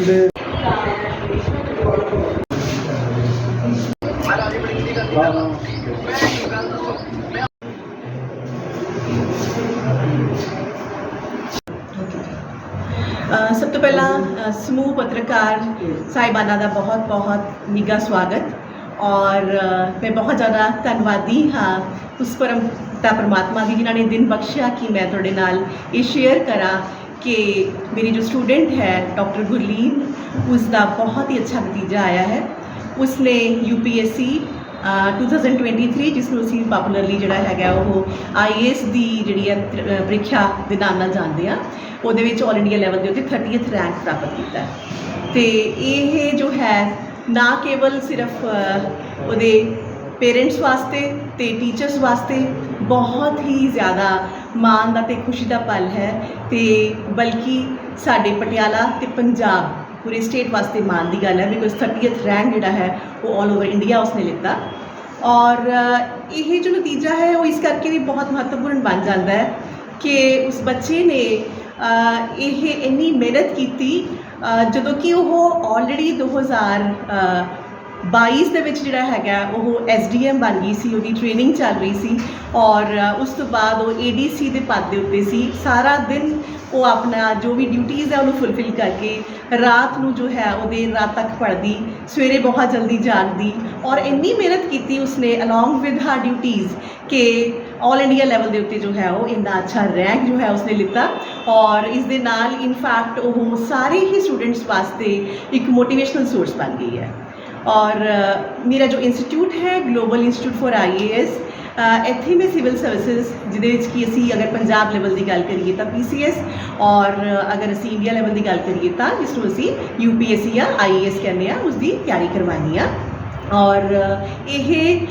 ਜਿਹੜੇ ਅ, ਸਭ ਤੋਂ ਪਹਿਲਾਂ ਅ, ਸਮੂਹ ਪੱਤਰਕਾਰ ਸਾਹਿਬਾਨਾਂ ਦਾ ਬਹੁਤ ਬਹੁਤ ਨਿੱਘਾ ਸਵਾਗਤ ਔਰ ਅ, ਮੈਂ ਬਹੁਤ ਜ਼ਿਆਦਾ ਧੰਨਵਾਦੀ ਹਾਂ ਉਸ ਪਰਮ ਪਿਤਾ ਪਰਮਾਤਮਾ ਦੀ ਜਿਨ੍ਹਾਂ ਨੇ ਦਿਨ ਬਖਸ਼ਿਆ ਕਿ ਮੈਂ ਤੁਹਾਡੇ ਨਾਲ ਇਹ ਸ਼ੇਅਰ ਕਰਾਂ ਕਿ ਮੇਰੀ ਜੋ ਸਟੂਡੈਂਟ ਹੈ, ਡਾਕਟਰ ਗੁਰਲੀਨ ਉਸ ਦਾ ਬਹੁਤ ਹੀ ਅੱਛਾ ਨਤੀਜਾ ਆਇਆ ਹੈ। ਉਸਨੇ ਯੂਪੀਐਸਸੀ 2023 ਜਿਸ ਨੂੰ ਅਸੀਂ ਪਾਪੂਲਰਲੀ ਜਿਹੜਾ ਹੈਗਾ ਉਹ ਆਈਏਐਸ ਦੀ ਜਿਹੜੀ ਹੈ ਪ੍ਰੀਖਿਆ ਦੇ ਨਾਮ ਨਾਲ ਜਾਣਦੇ ਆ ਉਹਦੇ ਵਿੱਚ 올 ਇੰਡੀਆ ਲੈਵਲ ਦੇ ਉੱਤੇ 30th ਰੈਂਕ ਪ੍ਰਾਪਤ ਕੀਤਾ ਹੈ। ਤੇ ਇਹ ਜੋ ਹੈ, ਨਾ ਕੇਵਲ ਸਿਰਫ ਉਹਦੇ ਪੇਰੈਂਟਸ ਵਾਸਤੇ ਤੇ ਟੀਚਰਸ ਵਾਸਤੇ ਬਹੁਤ ਹੀ ਜ਼ਿਆਦਾ ਮਾਣ ਦਾ ਤੇ ਖੁਸ਼ੀ ਦਾ ਪਲ ਹੈ ਤੇ ਬਲਕਿ ਸਾਡੇ ਪਟਿਆਲਾ ਤੇ ਪੰਜਾਬ ਪੂਰੇ ਸਟੇਟ ਵਾਸਤੇ ਮਾਣ ਦੀ ਗੱਲ ਹੈ ਬਿਕੋਜ਼ 30th ਰੈਂਕ ਜਿਹੜਾ ਹੈ ਉਹ 올 ਓਵਰ ਇੰਡੀਆ ਉਸਨੇ ਲਿੱਤਾ। ਔਰ ਇਹ ਜੋ ਨਤੀਜਾ ਹੈ ਉਹ ਇਸ ਕਰਕੇ ਵੀ ਬਹੁਤ ਮਹੱਤਵਪੂਰਨ ਬਣ ਜਾਂਦਾ ਹੈ ਕਿ ਉਸ ਬੱਚੇ ਨੇ ਇਹ ਇੰਨੀ ਮਿਹਨਤ ਕੀਤੀ ਜਦੋਂ ਕਿ ਉਹ ਆਲਰੇਡੀ 2000 ਅ, 22 ਦੇ ਵਿੱਚ ਜਿਹੜਾ ਹੈਗਾ, ਉਹ ਐਸਡੀਐਮ ਬਣ ਗਈ ਸੀ, ਉਹਦੀ ਟ੍ਰੇਨਿੰਗ ਚੱਲ ਰਹੀ ਸੀ ਔਰ ਉਸ ਤੋਂ ਬਾਅਦ ਉਹ ਏਡੀਸੀ ਦੇ ਪਦ ਦੇ ਉੱਤੇ ਸੀ। ਸਾਰਾ ਦਿਨ ਉਹ ਆਪਣਾ ਜੋ ਵੀ ਡਿਊਟੀਆਂ ਹੈ, ਉਹਨੂੰ ਫੁੱਲਫਿਲ ਕਰਕੇ ਰਾਤ ਨੂੰ ਜੋ ਹੈ, ਉਹ ਦੇਰ ਰਾਤ ਤੱਕ ਪੜ੍ਹਦੀ, ਸਵੇਰੇ ਬਹੁਤ ਜਲਦੀ ਜਾਗਦੀ ਔਰ ਇੰਨੀ ਮਿਹਨਤ ਕੀਤੀ ਉਸਨੇ ਅਲੋਂਗ ਵਿਦ ਹਰ ਡਿਊਟੀਆਂ ਕਿ ਆਲ ਇੰਡੀਆ ਲੈਵਲ ਦੇ ਉੱਤੇ ਜੋ ਹੈ, ਉਹ ਇੰਨਾ ਅੱਛਾ ਰੈਂਕ ਜੋ ਹੈ, ਉਸਨੇ ਲਿੱਤਾ ਔਰ ਇਸ ਦੇ ਨਾਲ ਇਨਫੈਕਟ ਉਹ ਸਾਰੇ ਹੀ ਸਟੂਡੈਂਟਸ ਵਾਸਤੇ ਇੱਕ ਮੋਟੀਵੇਸ਼ਨਲ ਸੋਰਸ ਬਣ ਗਈ ਹੈ। ਔਰ ਮੇਰਾ ਜੋ ਇੰਸਟੀਚਿਊਟ ਹੈ ਗਲੋਬਲ ਇੰਸਟੀਚਿਊਟ ਫॉर ਆਈਏਐਸ ਇੱਥੇ ਮੈਂ ਸਿਵਲ ਸਰਵਿਸਿਜ਼ ਜਿਹਦੇ ਵਿੱਚ ਕਿ ਅਸੀਂ ਅਗਰ ਪੰਜਾਬ ਲੈਵਲ ਦੀ ਗੱਲ ਕਰੀਏ ਤਾਂ ਪੀਸੀਐਸ ਔਰ ਅਗਰ ਅਸੀਂ ਇੰਡੀਆ ਲੈਵਲ ਦੀ ਗੱਲ ਕਰੀਏ ਤਾਂ ਜਿਸ ਨੂੰ ਅਸੀਂ ਯੂਪੀਐਸਸੀ ਜਾਂ ਆਈਏਐਸ ਕਹਿੰਦੇ ਆ ਉਸ ਦੀ ਤਿਆਰੀ ਕਰਵਾਉਣੀ ਆ ਔਰ ਇਹ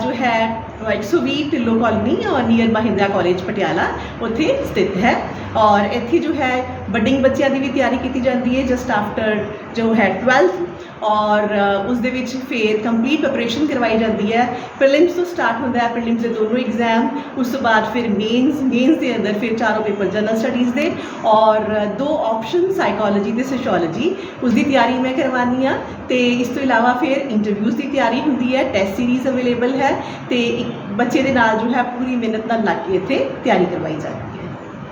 ਜੋ ਹੈ 120 ਢਿੱਲੋਂ ਕਾਲੋਨੀ ਔਰ ਨੀਅਰ ਮਹਿੰਦਰਾ ਕਾਲਜ ਪਟਿਆਲਾ ਉੱਥੇ ਸਥਿਤ ਹੈ। ਔਰ ਇੱਥੇ ਜੋ ਹੈ ਬਡਿੰਗ ਬੱਚਿਆਂ ਦੀ ਵੀ ਤਿਆਰੀ ਕੀਤੀ ਜਾਂਦੀ ਹੈ ਜਸਟ ਆਫਟਰ ਜੋ ਹੈ 12th ਔਰ ਉਸ ਦੇ ਵਿੱਚ ਫਿਰ ਕੰਪਲੀਟ ਪ੍ਰੈਪਰੇਸ਼ਨ ਕਰਵਾਈ ਜਾਂਦੀ ਹੈ। ਪ੍ਰੀਲਿਮਸ ਤੋਂ ਸਟਾਰਟ ਹੁੰਦਾ ਹੈ ਪ੍ਰੀਲਿਮਸ ਦੇ ਦੋਨੋਂ ਐਗਜ਼ਾਮ ਉਸ ਤੋਂ ਬਾਅਦ ਫਿਰ ਮੇਨਸ ਮੇਨਸ ਦੇ ਅੰਦਰ ਫਿਰ ਚਾਰੋਂ ਪੇਪਰ ਜਨਰਲ ਸਟੱਡੀਜ਼ ਦੇ। ਔਰ ਦੋ ਆਪਸ਼ਨ ਸਾਈਕੋਲੋਜੀ ਤੇ ਸੋਸ਼ੀਓਲੋਜੀ ਉਸ ਦੀ ਤਿਆਰੀ ਮੈਂ ਕਰਵਾਉਂਦੀ ਆ ਤੇ ਇਸ ਤੋਂ ਇਲਾਵਾ ਫਿਰ ਇੰਟਰਵਿਊਜ਼ ਦੀ ਤਿਆਰੀ ਹੁੰਦੀ ਹੈ ਟੈਸਟ ਸੀਰੀਜ਼ ਅਵੇਲੇਬਲ ਹੈ। ਤੇ ਇੱਕ ਬੱਚੇ ਦੇ ਨਾਲ ਜੋ ਹੈ ਪੂਰੀ ਮਿਹਨਤ ਨਾਲ ਲੱਗ ਕੇ ਇੱਥੇ ਤਿਆਰੀ ਕਰਵਾਈ ਜਾਂਦੀ ਹੈ।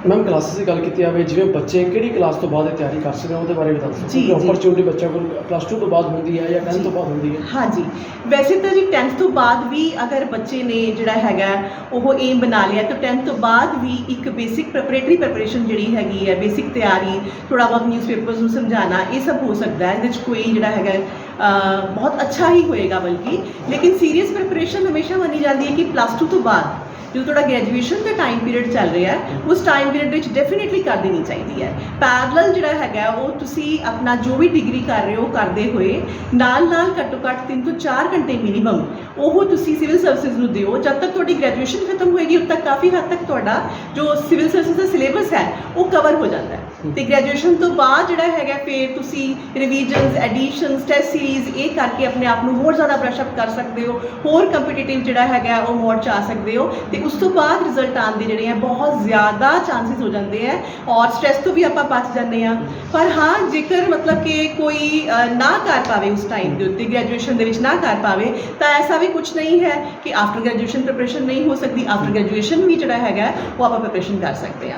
ਮੈਮ ਕਲਾਸਿਸ ਦੀ ਗੱਲ ਕੀਤੀ ਜਾਵੇ ਜਿਵੇਂ ਬੱਚੇ ਕਿਹੜੀ ਕਲਾਸ ਤੋਂ ਬਾਅਦ ਇਹ ਤਿਆਰੀ ਕਰ ਸਕਦੇ ਆ ਉਹਦੇ ਬਾਰੇ ਵੀ ਦੱਸ ਜੀ, ਜੀ। ਓਪਰਚੁਨਿਟੀ ਬੱਚਾ ਕੋਲ ਪਲੱਸ 2 ਤੋਂ ਬਾਅਦ ਹੁੰਦੀ ਹੈ ਜਾਂ 10 ਤੋਂ ਬਾਅਦ ਹੁੰਦੀ ਹੈ ਹਾਂਜੀ ਵੈਸੇ ਤਾਂ ਜੀ 10th ਤੋਂ ਬਾਅਦ ਵੀ ਅਗਰ ਬੱਚੇ ਨੇ ਜਿਹੜਾ ਹੈਗਾ ਉਹ ਏਮ ਬਣਾ ਲਿਆ ਤਾਂ 10th ਤੋਂ ਬਾਅਦ ਵੀ ਇੱਕ ਬੇਸਿਕ ਪ੍ਰੈਪਰੇਟਰੀ ਪ੍ਰੈਪਰੇਸ਼ਨ ਜਿਹੜੀ ਹੈਗੀ ਹੈ ਬੇਸਿਕ ਤਿਆਰੀ ਥੋੜਾ ਬਹੁਤ ਨਿਊਜ਼ਪੇਪਰਸ ਨੂੰ ਸਮਝਾਉਣਾ ਇਹ ਸਭ ਹੋ ਸਕਦਾ ਹੈ। ਇਹਦੇ ਵਿੱਚ ਕੋਈ ਜਿਹੜਾ ਹੈਗਾ ਬਹੁਤ ਅੱਛਾ ਹੀ ਹੋਏਗਾ ਬਲਕਿ। ਲੇਕਿਨ ਸੀਰੀਅਸ ਪ੍ਰੈਪਰੇਸ਼ਨ ਹਮੇਸ਼ਾ ਮੰਨੀ ਜਾਂਦੀ ਹੈ ਕਿ ਪਲੱਸ 2 ਤੋਂ ਬਾਅਦ ਜਦੋਂ ਤੁਹਾਡਾ ਗ੍ਰੈਜੂਏਸ਼ਨ ਦਾ ਟਾਈਮ ਪੀਰੀਅਡ ਚੱਲ ਰਿਹਾ ਹੈ, ਉਸ ਟਾਈਮ ਪੀਰੀਅਡ ਵਿੱਚ ਡੈਫੀਨਿਟਲੀ ਕਰ ਦੇਣੀ ਚਾਹੀਦੀ ਹੈ। ਪੈਰਲਲ ਜਿਹੜਾ ਹੈਗਾ ਉਹ ਤੁਸੀਂ ਆਪਣਾ ਜੋ ਵੀ ਡਿਗਰੀ ਕਰ ਰਹੇ ਹੋ, ਕਰਦੇ ਹੋਏ, ਨਾਲ ਨਾਲ ਘੱਟੋ ਘੱਟ 3 ਤੋਂ 4 ਘੰਟੇ ਮਿਨੀਮਮ ਉਹ ਤੁਸੀਂ ਸਿਵਲ ਸਰਵਿਸਿਜ਼ ਨੂੰ ਦਿਓ। ਜਦ ਤੱਕ ਤੁਹਾਡੀ ਗ੍ਰੈਜੂਏਸ਼ਨ ਖਤਮ ਹੋਏਗੀ, ਉਦ ਤੱਕ ਕਾਫੀ ਹੱਦ ਤੱਕ ਤੁਹਾਡਾ ਜੋ ਸਿਵਲ ਸਰਵਿਸਿਜ਼ ਦਾ ਸਿਲੇਬਸ ਹੈ, ਉਹ ਕਵਰ ਹੋ ਜਾਂਦਾ ਹੈ। ਤੇ ਗ੍ਰੈਜੂਏਸ਼ਨ ਤੋਂ ਬਾਅਦ ਜਿਹੜਾ ਹੈਗਾ ਫਿਰ ਤੁਸੀਂ ਰਿਵੀਜ਼ਨਸ ਐਡੀਸ਼ਨਸ ਟੈਸਟ ਸੀਰੀਜ਼ ਇਹ ਕਰਕੇ ਆਪਣੇ ਆਪ ਨੂੰ ਹੋਰ ਜ਼ਿਆਦਾ ਬ੍ਰਸ਼ ਅਪ ਕਰ ਸਕਦੇ ਹੋ ਹੋਰ ਕੰਪੀਟੀਟਿਵ ਜਿਹੜਾ ਹੈਗਾ ਉਹ ਮੋਡ ਚ ਆ ਸਕਦੇ ਹੋ ਤੇ ਉਸ ਤੋਂ ਬਾਅਦ ਰਿਜ਼ਲਟ ਆਉਣ ਦੇ ਜਿਹੜੇ ਆ ਬਹੁਤ ਜ਼ਿਆਦਾ ਚਾਂਸਸ ਹੋ ਜਾਂਦੇ ਆ ਔਰ ਸਟ੍ਰੈਸ ਤੋਂ ਵੀ ਆਪਾਂ ਬਚ ਜਾਂਦੇ ਆ। ਪਰ ਹਾਂ ਜੇਕਰ ਮਤਲਬ ਕਿ ਕੋਈ ਨਾ ਕਰ ਪਾਵੇ ਉਸ ਟਾਈਮ ਦੇ ਉੱਤੇ ਗ੍ਰੈਜੂਏਸ਼ਨ ਦੇ ਵਿੱਚ ਨਾ ਕਰ ਪਾਵੇ ਤਾਂ ਐਸਾ ਵੀ ਕੁਝ ਨਹੀਂ ਹੈ ਕਿ ਆਫਟਰ ਗ੍ਰੈਜੂਏਸ਼ਨ ਪ੍ਰੈਪਰੇਸ਼ਨ ਨਹੀਂ ਹੋ ਸਕਦੀ। ਆਫਟਰ ਗ੍ਰੈਜੂਏਸ਼ਨ ਵੀ ਜਿਹੜਾ ਹੈਗਾ ਉਹ ਆਪਾਂ ਪ੍ਰੈਪਰੇਸ਼ਨ ਕਰ ਸਕਦੇ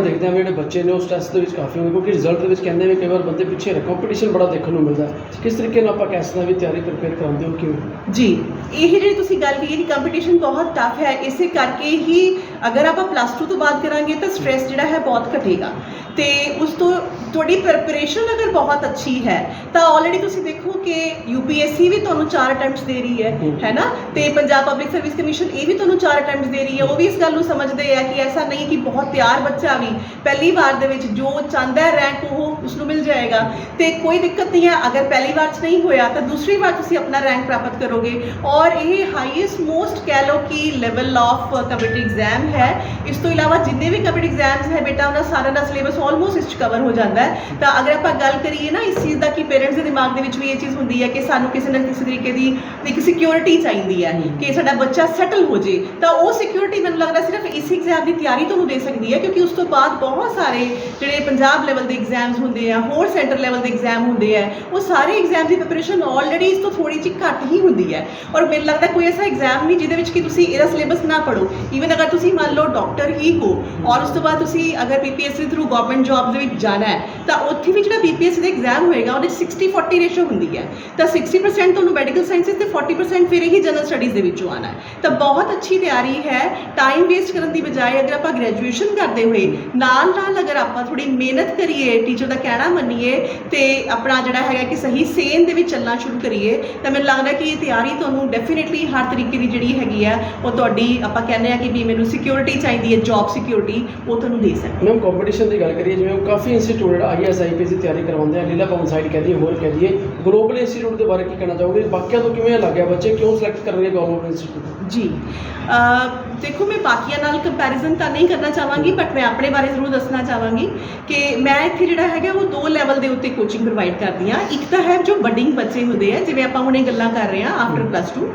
ਦੇਖਦੇ ਆ ਵੀ ਜਿਹੜੇ ਬੱਚੇ ਨੇ ਉਹ ਸਟ੍ਰੈਸ ਦੇ ਵਿੱਚ ਕਾਫੀ ਹੁੰਦੇ, ਕਿਉਂਕਿ ਰਿਜ਼ਲਟ ਦੇ ਵਿੱਚ ਕਹਿੰਦੇ ਵੀ ਕਈ ਵਾਰ ਬੰਦੇ ਪਿੱਛੇ ਰਹੇ ਕੰਪੀਟੀਸ਼ਨ ਬੜਾ ਦੇਖਣ ਨੂੰ ਮਿਲਦਾ। ਕਿਸ ਤਰੀਕੇ ਨਾਲ ਆਪਾਂ ਕਿਸ ਵੀ ਤਿਆਰੀ ਪ੍ਰਪੇਅਰ ਕਰਾਉਂਦੇ ਹੋ, ਕਿਉਂ? ਜੀ, ਇਹ ਜਿਹੜੀ ਤੁਸੀਂ ਗੱਲ ਕੀਤੀ ਕਿ ਕੰਪੀਟੀਸ਼ਨ ਬਹੁਤ ਟਫ ਹੈ, ਇਸੇ ਕਰਕੇ ਹੀ ਅਗਰ ਆਪਾਂ ਪਲੱਸ 2 ਤੋਂ ਬਾਅਦ ਕਰਾਂਗੇ ਤਾਂ ਸਟ੍ਰੈਸ ਜਿਹੜਾ ਹੈ ਬਹੁਤ ਘਟੇਗਾ। ਤੇ ਉਸ ਤੋਂ ਤੁਹਾਡੀ ਪ੍ਰੈਪਰੇਸ਼ਨ ਅਗਰ ਬਹੁਤ ਅੱਛੀ ਹੈ ਤਾਂ ਆਲਰੇਡੀ ਤੁਸੀਂ ਦੇਖੋ ਕਿ ਯੂਪੀਐਸਸੀ ਵੀ ਤੁਹਾਨੂੰ 4 ਅਟੈਂਪਟਸ ਦੇ ਰਹੀ ਹੈ। ਹੈ। ਨਾ? ਤੇ ਪੰਜਾਬ ਪਬਲਿਕ ਸਰਵਿਸ ਕਮਿਸ਼ਨ ਇਹ ਵੀ ਤੁਹਾਨੂੰ 4 ਅਟੈਂਪਟਸ ਦੇ ਰਹੀ ਹੈ। ਉਹ ਵੀ ਇਸ ਗੱਲ ਨੂੰ ਸਮਝਦੇ ਆ ਕਿ ਐਸਾ ਨਹੀਂ ਕਿ ਬਹੁਤ ਤਿਆਰ ਬੱਚਾ ਵੀ ਪਹਿਲੀ ਵਾਰ ਦੇ ਵਿੱਚ ਜੋ ਚਾਹੁੰਦਾ ਹੈ ਰੈਂਕ ਉਹ ਉਸ ਨੂੰ ਮਿਲ ਜਾਏਗਾ। ਤੇ ਕੋਈ ਦਿੱਕਤ ਨਹੀਂ ਹੈ ਅਗਰ ਪਹਿਲੀ ਵਾਰ 'ਚ ਨਹੀਂ ਹੋਇਆ ਤਾਂ ਦੂਸਰੀ ਵਾਰ ਤੁਸੀਂ ਆਪਣਾ ਰੈਂਕ ਪ੍ਰਾਪਤ ਕਰੋਗੇ। ਔਰ ਇਹ ਹਾਈਐਸਟ ਮੋਸਟ ਕਹਿ ਲਓ ਕਿ ਲੈਵਲ ਆਫ ਕੰਪੀਟੀਟਿਵ ਐਗਜ਼ਾਮ ਹੈ। ਇਸ ਤੋਂ ਇਲਾਵਾ ਜਿੰਨੇ ਵੀ ਕੰਪੀਟੀਟਿਵ ਐਗਜ਼ਾਮਸ ਹੈ ਬੇਟਾ ਉਹਨਾਂ ਸਾਰਿਆਂ ਦਾ ਸਿਲੇਬਸ ਆਲਮੋਸਟ ਇਸ 'ਚ ਕਵਰ ਹੋ ਜਾਂਦਾ ਹੈ। ਤਾਂ ਅਗਰ ਆਪਾਂ ਗੱਲ ਕਰੀਏ ਨਾ ਇਸ ਚੀਜ਼ ਦਾ ਕਿ ਪੇਰੈਂਟਸ ਦੇ ਦਿਮਾਗ ਦੇ ਵਿੱਚ ਵੀ ਇਹ ਚੀਜ਼ ਹੁੰਦੀ ਹੈ ਕਿ ਸਾਨੂੰ ਕਿਸੇ ਨਾ ਕਿਸੇ ਤਰੀਕੇ ਦੀ ਇੱਕ ਸਿਕਿਉਰਿਟੀ ਚਾਹੀਦੀ ਹੈ ਕਿ ਸਾਡਾ ਬੱਚਾ ਸੈਟਲ ਹੋ ਜੇ। ਤਾਂ ਉਹ ਸਿਕਿਉਰਿਟੀ ਮੈਨੂੰ ਲੱਗਦਾ ਸਿਰਫ ਇਸ ਐਗਜ਼ਾਮ ਦੀ ਤਿਆਰੀ ਤੁਹਾਨੂੰ ਦੇ ਸਕਦੀ ਹੈ ਕਿਉਂਕਿ ਉਸ ਤੋਂ ਬਾਅਦ ਬਹੁਤ ਸਾਰੇ ਜਿਹੜੇ ਪੰਜਾਬ ਲੈਵਲ ਦੇ ਐਗਜ਼ਾਮਸ ਹੁੰਦੇ ਆ ਹੋਰ ਸੈਂਟਰ ਲੈਵਲ ਦੇ ਐਗਜ਼ਾਮ ਹੁੰਦੇ ਆ ਉਹ ਸਾਰੇ ਐਗਜ਼ਾਮ ਦੀ ਪ੍ਰਿਪਰੇਸ਼ਨ ਆਲਰੇਡੀ ਇਸ ਤੋਂ ਥੋੜੀ ਜਿਹੀ ਘੱਟ ਹੀ ਹੁੰਦੀ ਹੈ। ਔਰ ਮੈਨੂੰ ਲੱਗਦਾ ਕੋਈ ਐਸਾ ਐਗਜ਼ਾਮ ਨਹੀਂ ਜਿਹਦੇ ਵਿੱਚ ਕਿ ਤੁਸੀਂ ਇਹਦਾ ਸਿਲੇਬਸ ਨਾ ਪੜੋ ਈਵਨ ਅਗਰ ਤੁਸੀਂ ਮੰਨ ਲਓ ਡਾਕਟਰ ਹੀ ਹੋ ਔਰ ਉਸ ਤੋਂ ਬਾਅਦ ਤੁਸੀਂ ਅਗਰ ਪੀਪੀਐਸਸੀ ਥਰੂ ਗਵਰਨਮੈਂਟ ਜੌਬ ਦੇ ਵਿੱਚ ਜਾਣਾ ਹੈ ਤਾਂ ਉੱਥੇ ਵੀ ਜਿਹੜਾ ਬੀਪੀਐਸਸੀ ਦਾ ਐਗਜ਼ਾਮ ਹੋਏਗਾ, ਉਹਦੇ 60 40 ਰੇਸ਼ੋ ਹੁੰਦੀ ਹੈ। ਤਾਂ 60% ਤੁਹਾਨੂੰ ਮੈਡੀਕਲ ਸਾਇੰਸਸ ਤੇ 40% ਫਿਰ ਹੀ ਜਨਰਲ ਸਟੱਡੀਜ਼ ਦੇ ਵਿੱਚੋਂ ਆਣਾ ਹੈ। ਤਾਂ ਬਹੁਤ ਅੱਛੀ ਤਿਆਰੀ ਹੈ। ਟਾਈਮ ਵੇਸਟ ਕਰਨ ਦੀ ਬਜਾਏ ਅਗਰ ਆਪਾਂ ਗ੍ਰੈਜੂਏਸ਼ਨ ਕਰਦੇ ਹੋਏ ਨਾਲ ਨਾਲ ਅਗਰ ਆਪਾਂ ਥੋੜੀ ਮਿਹਨਤ ਕਰੀਏ ਟੀਚਰ ਦਾ ਕਹਿਣਾ ਮੰਨੀਏ, ਤੇ ਆਪਣਾ ਜਿਹੜਾ ਹੈਗਾ ਕਿ ਸਹੀ ਸੇਨ ਦੇ ਵਿੱਚ ਚੱਲਣਾ ਸ਼ੁਰੂ ਕਰੀਏ, ਤਾਂ ਮੈਨੂੰ ਲੱਗਦਾ ਕਿ ਇਹ ਤਿਆਰੀ ਤੁਹਾਨੂੰ ਡੈਫੀਨਿਟਲੀ ਹਰ ਤਰੀਕੇ ਦੀ ਜਿਹੜੀ ਹੈਗੀ ਹੈ, ਉਹ ਤੁਹਾਡੀ ਆਪਾਂ ਕਹਿੰਦੇ ਆ ਕਿ ਵੀ ਮੈਨੂੰ ਸਿਕਿਉਰਿਟੀ ਚਾਹੀਦੀ ਹੈ ਜੌਬ ਸਿਕਿਉਰਿਟੀ ਉਹ ਤੁਹਾਨੂੰ ਦੇ ਸਕਦੀ ਮੈਮ ਕੰਪੀਟੀਸ਼ਨ ਦੀ ਗੱਲ ਕਰੀਏ, ਜਿਵੇਂ ਕਾਫੀ ਇੰਸਟੀਚਿਊਟ ਜਿਹੜਾ ਆਈਐਸ ਆਈਪੀਐਸ ਦੀ ਤਿਆਰੀ ਕਰਵਾਉਂਦੇ ਆ, ਲੀਲਾ ਭਵਨ ਸਾਈਡ ਕਹਦੀ ਹੋਰ ਕਹਦੀਏ ਗਲੋਬਲ ਇੰਸਟੀਚਿਊਟ ਦੇ ਬਾਰੇ ਕੀ ਕਹਿਣਾ ਚਾਹੋਗੇ? ਬਾਕੀਆਂ ਤੋਂ ਕਿਵੇਂ ਅਲੱਗ ਹੈ ਬੱਚੇ? ਕਿਉਂ ਸਿਲੈਕਟ ਕਰ ਰਹੇ ਗਲੋਬਲ ਇੰਸਟੀਚਿਊਟ ਜੀ ਦੇਖੋ ਮੈਂ ਬਾਕੀਆਂ ਨਾਲ ਕੰਪੈਰੀਜ਼ਨ ਤਾਂ ਨਹੀਂ ਕਰਨਾ ਚਾਹਾਂਗੀ ਬਟ ਮੈਂ ਆਪਣੇ ਬਾਰੇ ਜ਼ਰੂਰ ਦੱਸਣਾ ਚਾਹਾਂਗੀ ਕਿ ਮੈਂ ਇੱਥੇ ਜਿਹੜਾ ਹੈਗਾ ਉਹ ਦੋ ਲੈਵਲ ਦੇ ਉੱਤੇ ਕੋਚਿੰਗ ਪ੍ਰੋਵਾਈਡ ਕਰਦੀ ਹਾਂ। ਇੱਕ ਤਾਂ ਹੈ ਜੋ ਬਡਿੰਗ ਬੱਚੇ ਹੁੰਦੇ ਆ ਜਿਵੇਂ ਆਪਾਂ ਹੁਣੇ ਗੱਲਾਂ ਕਰ ਰਹੇ ਹਾਂ ਆਫਟਰ ਪਲੱਸ 2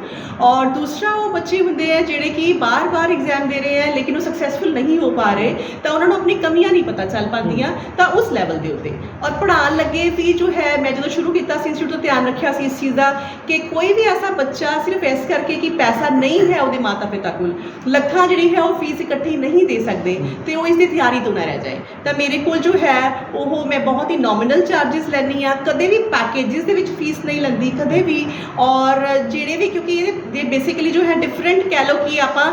ਔਰ ਦੂਸਰਾ ਉਹ ਬੱਚੇ ਹੁੰਦੇ ਆ ਜਿਹੜੇ ਕਿ ਬਾਰ-ਬਾਰ ਐਗਜ਼ਾਮ ਦੇ ਰਹੇ ਆ ਲੇਕਿਨ ਉਹ ਸਕਸੈਸਫੁਲ ਨਹੀਂ ਹੋ ਪਾ ਰਹੇ ਤਾਂ ਉਹਨਾਂ ਨੂੰ ਆਪਣੀ ਕਮੀਆਂ ਨਹੀਂ ਪਤਾ ਚੱਲ ਪਾਉਂਦੀਆਂ ਤਾਂ ਉਸ ਲੈਵਲ ਦੇ ਉੱਤੇ। ਔਰ ਪੜ੍ਹਾਉਣ ਲੱਗੇ ਵੀ ਜੋ ਹੈ ਮੈਂ ਜਦੋਂ ਸ਼ੁਰੂ ਕੀਤਾ ਸੀ ਇੰਸਟੀਚਿਊਟ ਤੋਂ ਧਿਆਨ ਰੱਖਿਆ ਸੀ ਇਸ ਚੀਜ਼ ਦਾ ਕਿ ਕੋਈ ਵੀ ਐਸਾ ਬੱਚਾ ਸਿਰਫ ਇਸ ਕਰਕੇ ਕਿ ਪੈਸਾ ਨਹੀਂ ਹੈ ਉਹਦੇ ਮਾਤਾ ਪਿਤਾ ਕੋਲ ਲੱਖਾਂ ਜਿਹੜੀ ਹੈ ਉਹ ਫੀਸ ਇਕੱਠੀ ਨਹੀਂ ਦੇ ਸਕਦੇ ਤੇ ਉਹ ਇਸ ਦੀ ਤਿਆਰੀ ਤੋਂ ਨਾ ਰਹਿ ਜਾਏ। ਤਾਂ ਮੇਰੇ ਕੋਲ ਜੋ ਹੈ ਉਹ ਮੈਂ ਬਹੁਤ ਹੀ ਨੋਮੀਨਲ ਚਾਰजेस ਲੈਣੀ ਆ ਕਦੇ ਵੀ ਪੈਕੇजेस ਦੇ ਵਿੱਚ ਫੀਸ ਨਹੀਂ ਲੈਂਦੀ ਕਦੇ ਵੀ। ਔਰ ਜਿਹੜੇ ਵੀ ਕਿਉਂਕਿ ਇਹ ਬੇਸਿਕਲੀ ਜੋ ਹੈ ਡਿਫਰੈਂਟ ਕਹਿ ਲਓ ਕਿ ਆਪਾਂ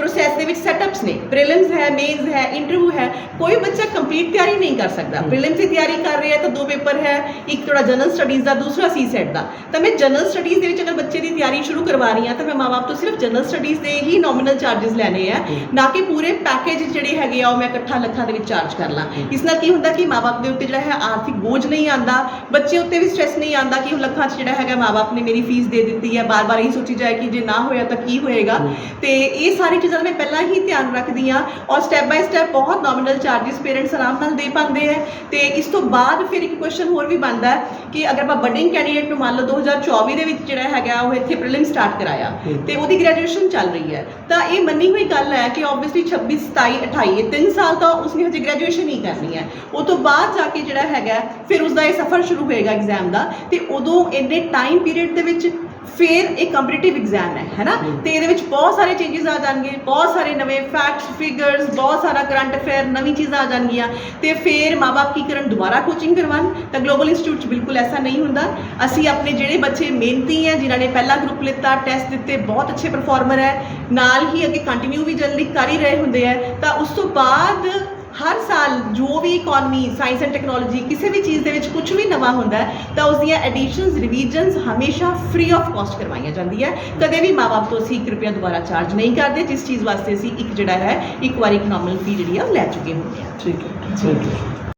ਪ੍ਰੋਸੈਸ ਦੇ ਵਿੱਚ ਸੈਟਅਪਸ ਨੇ। ਪ੍ਰੀਲਿਮਸ ਹੈ ਮੇਨਸ ਹੈ ਇੰਟਰਵਿਊ ਹੈ। ਕੋਈ ਬੱਚਾ ਕੰਪਲੀਟ ਤਿਆਰੀ ਨਹੀਂ ਕਰ ਸਕਦਾ। ਪ੍ਰੀਲਿਮਸ ਦੀ ਤਿਆਰੀ ਕਰ ਰਿਹਾ ਤਾਂ ਦੋ ਪੇਪਰ ਹੈ ਇੱਕ ਥੋੜਾ ਜਨਰਲ ਸਟੱਡੀਜ਼ ਦਾ ਦੂਸਰਾ ਸੀ ਸੈਟ ਦਾ। ਤਾਂ ਮੈਂ ਜਨਰਲ ਸਟੱਡੀਜ਼ ਦੇ ਵਿੱਚ ਅਗਰ ਬੱਚੇ ਦੀ ਤਿਆਰੀ ਸ਼ੁਰੂ ਕਰਵਾ ਰਹੀ ਹਾਂ ਤਾਂ ਮੈਂ ਮਾਪੇ ਤੋਂ ਸਿਰਫ ਜਨਰਲ ਸਟੱਡੀਜ਼ ਦੇ ਹੀ ਨੋਮੀਨਲ ਚਾਰजेस ਲੈਣੇ ਆ ਨਾ ਕਿ ਪੂਰੇ ਪੈਕੇਜ ਜਿਹੜੇ ਹੈਗੇ ਆ ਉਹ ਮੈਂ ਇਕੱਠਾ ਲੱਖਾਂ ਦੇ ਵਿੱਚ ਚਾਰਜ ਕਰ ਲਾਂ। ਇਸ ਨਾਲ ਕੀ ਹੁੰਦਾ ਕਿ ਮਾਪੇ ਦੇ ਉੱਤੇ ਜਿਹੜਾ ਹੈ ਆਰਥਿਕ ਬੋਝ ਨਹੀਂ ਆਂਦਾ ਬੱਚੇ ਉੱਤੇ ਵੀ ਸਟ੍ਰੈਸ ਨਹੀਂ ਆਂਦਾ ਕਿ ਉਹ ਲੱਖਾਂ 'ਚ ਜਿਹੜਾ ਹੈਗਾ ਮਾਪੇ ਨੇ ਮੇਰੀ ਫੀਸ ਦੇ ਦਿੱਤੀ ਹੈ। ਬਾਰ-ਬਾਰ ਇਹ ਸੋਚੀ ਜਾਏ ਕਿ ਜੇ ਨਾ ਹੋਇਆ ਤਾਂ ਕੀ ਹੋਏਗਾ। ਤੇ ਇਹ ਸਾਰੀ ਚੀਜ਼ਾਂ ਮੈਂ ਪਹਿਲਾਂ ਹੀ ਧਿਆਨ ਰੱਖਦੀ ਆ ਔਰ ਸਟੈਪ ਬਾਈ ਸਟੈਪ ਬਹੁਤ ਨੋਮੀਨਲ ਚਾਰजेस ਪੇਰੈਂਟਸ ਆਰਾਮ ਨਾਲ ਦੇ ਪਾਉਂਦੇ ਹੈ ਤੇ ਇਸ ਤੋਂ ਬਾਅਦ ਫਿਰ ਇੱਕ ਕੁਐਸਚਨ ਹੋਰ ਵੀ ਬਣਦਾ ਕਿ ਅਗਰ ਆਪਾਂ ਬਡਿੰਗ ਕੈਂਡੀਡੇਟ ਨੂੰ ਮੰਨ ਲਓ 2024 ਦੇ ਵਿੱਚ ਜਿਹੜਾ ਹੈਗਾ ਉਹ ਇੱਥੇ ਪ੍ਰੀਲਿਮ ਸਟਾਰਟ ਕਰਾਇਆ ਤੇ ਉਹਦੀ ਗ੍ਰੈਜੂਏਸ਼ਨ ਚੱਲ ਰਹੀ ਹੈ ਤਾਂ ਇਹ ਮੰਨੀ ਹੋਈ ਗੱਲ ਹੈ ਕਿ ਆਬਵੀਅਸਲੀ 26 27 28 ਇਹ 3 ਸਾਲ ਤਾਂ ਉਸਨੇ ਹਜੇ ਗ੍ਰੈਜੂਏਸ਼ਨ ਹੀ ਕਰਨੀ ਹੈ। ਉਹ ਤੋਂ ਬਾਅਦ ਜਾ ਕੇ ਜਿਹੜਾ ਹੈਗਾ ਫਿਰ ਉਸਦਾ ਇਹ ਸਫ਼ਰ ਸ਼ੁਰੂ ਹੋਏਗਾ ਐਗਜ਼ਾਮ ਦਾ ਤੇ ਉਦੋਂ ਇੰਨੇ ਟਾਈਮ ਪੀਰੀਅਡ ਦੇ ਵਿੱਚ ਫਿਰ ਇਹ ਕੰਪੀਟੀਟਿਵ ਐਗਜ਼ਾਮ ਹੈ ਹੈਨਾ ਤੇ ਇਹਦੇ ਵਿੱਚ ਬਹੁਤ ਸਾਰੇ ਚੇਂਜਸ ਆ ਜਾਣਗੇ ਬਹੁਤ ਸਾਰੇ ਨਵੇਂ ਫੈਕਟਸ ਫਿਗਰਸ ਬਹੁਤ ਸਾਰਾ ਕਰੰਟ ਅਫੇਅਰ ਨਵੀਂ ਚੀਜ਼ਾਂ ਆ ਜਾਣਗੀਆਂ। ਤੇ ਫਿਰ ਮਾਪੇ ਕੀ ਕਰਨ? ਦੁਬਾਰਾ ਕੋਚਿੰਗ ਕਰਵਾਉਣ? ਤਾਂ ਗਲੋਬਲ ਇੰਸਟੀਚਿਊਟ 'ਚ ਬਿਲਕੁਲ ਐਸਾ ਨਹੀਂ ਹੁੰਦਾ। ਅਸੀਂ ਆਪਣੇ ਜਿਹੜੇ ਬੱਚੇ ਮਿਹਨਤੀ ਹੈ ਜਿਨ੍ਹਾਂ ਨੇ ਪਹਿਲਾ ਗਰੁੱਪ ਲਿੱਤਾ ਟੈਸਟ ਦਿੱਤੇ ਬਹੁਤ ਅੱਛੇ ਪਰਫਾਰਮਰ ਹੈ ਨਾਲ ਹੀ ਅੱਗੇ ਕੰਟੀਨਿਊ ਵੀ ਜਲਦੀ ਕਰ ਹੀ ਰਹੇ ਹੁੰਦੇ ਆ ਤਾਂ ਉਸ ਤੋਂ ਬਾਅਦ ਹਰ ਸਾਲ ਜੋ ਵੀ ਇਕਨੋਮੀ ਸਾਇੰਸ ਐਂਡ ਟੈਕਨੋਲੋਜੀ ਕਿਸੇ ਵੀ ਚੀਜ਼ ਦੇ ਵਿੱਚ ਕੁਝ ਵੀ ਨਵਾਂ ਹੁੰਦਾ ਹੈ ਤਾਂ ਉਸ ਦੀਆਂ ਐਡੀਸ਼ਨਸ ਰਿਵੀਜ਼ਨਸ ਹਮੇਸ਼ਾ ਫ੍ਰੀ ਆਫ ਕਾਸਟ ਕਰਵਾਈਆਂ ਜਾਂਦੀਆਂ ਕਦੇ ਵੀ ਮਾਪੇ ਤੋਂ ਅਸੀਂ 1 ਰੁਪਿਆ ਦੁਬਾਰਾ ਚਾਰਜ ਨਹੀਂ ਕਰਦੇ ਜਿਸ ਚੀਜ਼ ਵਾਸਤੇ ਅਸੀਂ ਇੱਕ ਜਿਹੜਾ ਹੈ ਇੱਕ ਵਾਰੀ ਇਕਨੋਮਿਕਲ ਫੀ ਜਿਹੜੀ ਆ ਲੈ ਚੁੱਕੇ ਹੁੰਦੇ ਆ ਠੀਕ ਹੈ। Thank you